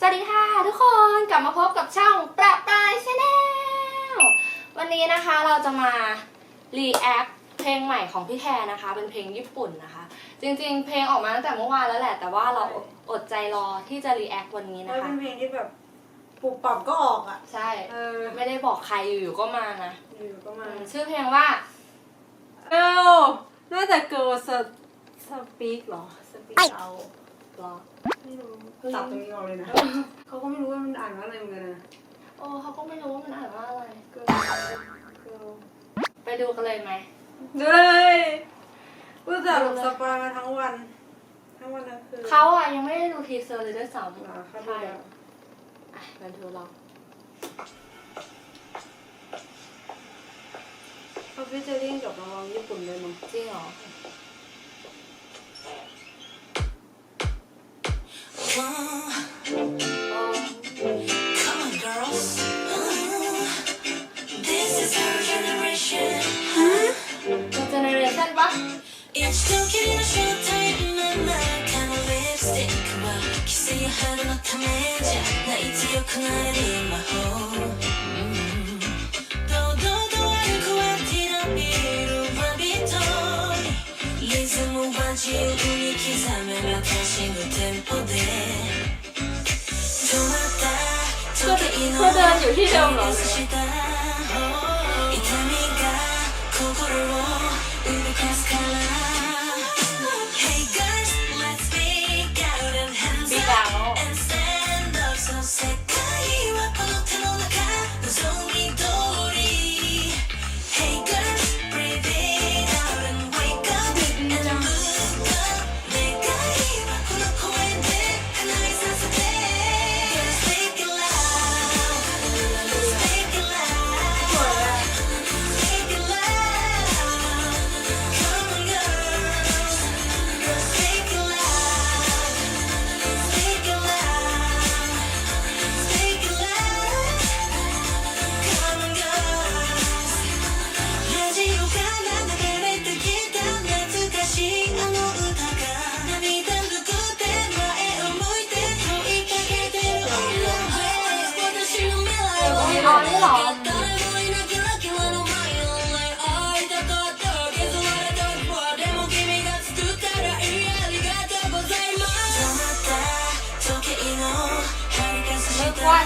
สวัสดีค่ะทุกคนกลับมาพบกับช่องประปรายชาแนลวันนี้นะคะเราจะมา react เพลงใหม่ของพี่แทนนะคะ เป็นเพลงญี่ปุ่นนะคะ จริงๆ เพลงออกมาตั้งแต่เมื่อวานแล้วแหละ แต่ว่าเราอดใจรอที่จะ react วันนี้เพนะราะคะเป็นเพลงที่แบบปรับปรับก็ออกอะ ใช่ เออไม่ได้บอกใครอยู่ๆก็มานะอยู่ก็มาชื่อเพลงว่า เออน่าจะเกิร์ลสสปีกเหรอสปีกเอา รอไม่รู้ตัดตรงนี้ออกเลยนะ เขาก็ไม่รู้ว่ามันอ่านว่าอะไรเหมือนกันนะโอ้เขาก็ไม่รู้ว่ามันอ่านว่าอะไรเกิร์ลเกิร์ลไปดูกันเลยไหมเลยกูจับสปามาทั้งวัน ทั้งวันทั้งคืนเขาอะยังไม่ได้ดูทีเซอร์เลยด้วยซ้ำเหรอเขาดูใช่แล้วอะมาดูเราเขาพิจาริ่งกับนักร้องญี่ปุ่นเลยมั้งจริงเหรอ Come on, girls. This is our generation. ดูเจเน 街を切り刻めばキンで。止まった時計の針が下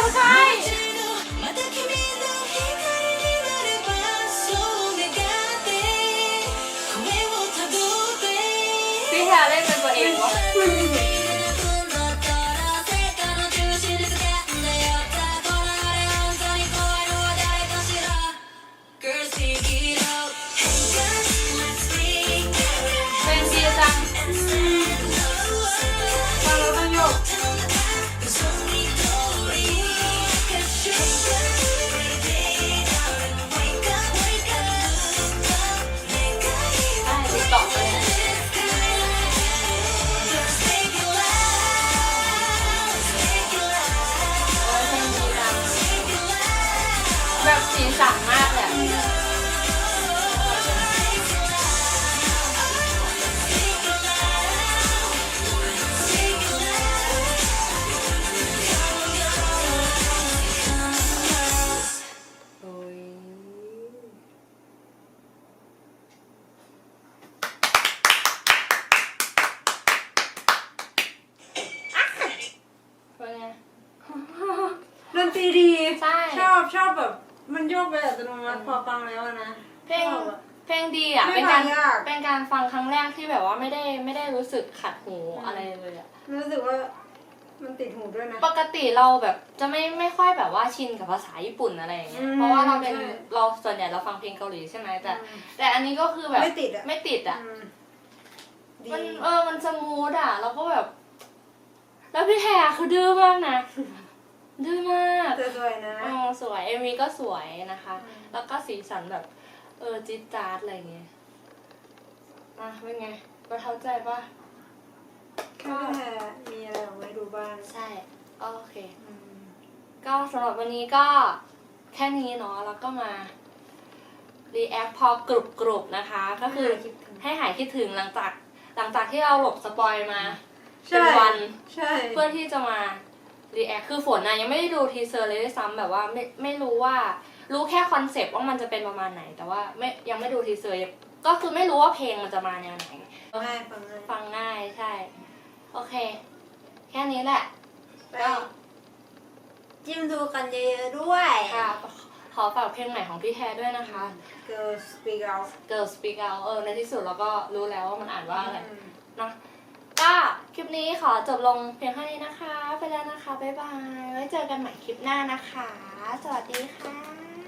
เสียงคนไข้ま สีสันมาก มันโยกไปอัตโนมัติพอฟังแล้วอะนะ เพลงชอบอะเพลงดีอะ ไม่เป็นการฟังยาก เป็นการฟังครั้งแรกที่แบบว่าไม่ได้ไม่ได้รู้สึกขัดหูอะไรเลยอะ รู้สึกว่ามันติดหูด้วยนะ ปกติเราแบบจะไม่ไม่ค่อยแบบว่าชินกับภาษาญี่ปุ่นอะไรอย่างเงี้ยอืมเพราะว่าเราเป็นใช่เราส่วนใหญ่เราฟังเพลงเกาหลีใช่ไหมแต่ อืมแต่อันนี้ก็คือแบบไม่ติดอะไม่ติดอะ อืมดีมันเออ มันสมูทอะ แล้วก็แบบ แล้วพี่แทคือดื้อมากนะ ดื้อมากสวยๆนะอ๋อ สวยเอมีก็สวยนะคะอืมแล้วก็สีสันแบบ เออจิ๊ดจ๊าดอะไรเงี้ยอะเป็นไงประทับใจปะแค่แค่มีอะไรออกมาให้ดูบ้างใช่ก็โอเค อืมก็สำหรับวันนี้ก็แค่นี้เนาะแล้วก็มารีแอคพอกรุบกรุบๆนะคะ ก็คือคิดถึง ให้หายคิดถึงหลังจากหลังจากที่เราหลบสปอยมาใช่เป็นวัน ใช่ เพื่อที่จะมา รีแอคคือฝนนะยังไม่ได้ดูทีเซอร์เลยด้วยซ้ำแบบว่าไม่ไม่รู้ว่า รู้แค่คอนเซปต์ว่ามันจะเป็นประมาณไหน แต่ว่าไม่ยังไม่ดูทีเซอร์ยังก็คือไม่รู้ว่าเพลงมันจะมาแนวไหนง่ายฟังง่ายฟังง่ายใช่ โอเค แค่นี้แหละไปก็จิ้มดูกันเยอะๆด้วยค่ะขอฝากเพลงใหม่ของพี่แทด้วยนะคะ Girl Speak Out Girl Speak Out เออในที่สุดเราก็รู้แล้วว่ามันอ่านว่าอะไรอืมเนอะ ก็คลิปนี้ขอจบลงเพียงเท่านี้นะคะ ไปแล้วนะคะ บ๊ายบาย ไว้เจอกันใหม่คลิปหน้านะคะ สวัสดีค่ะ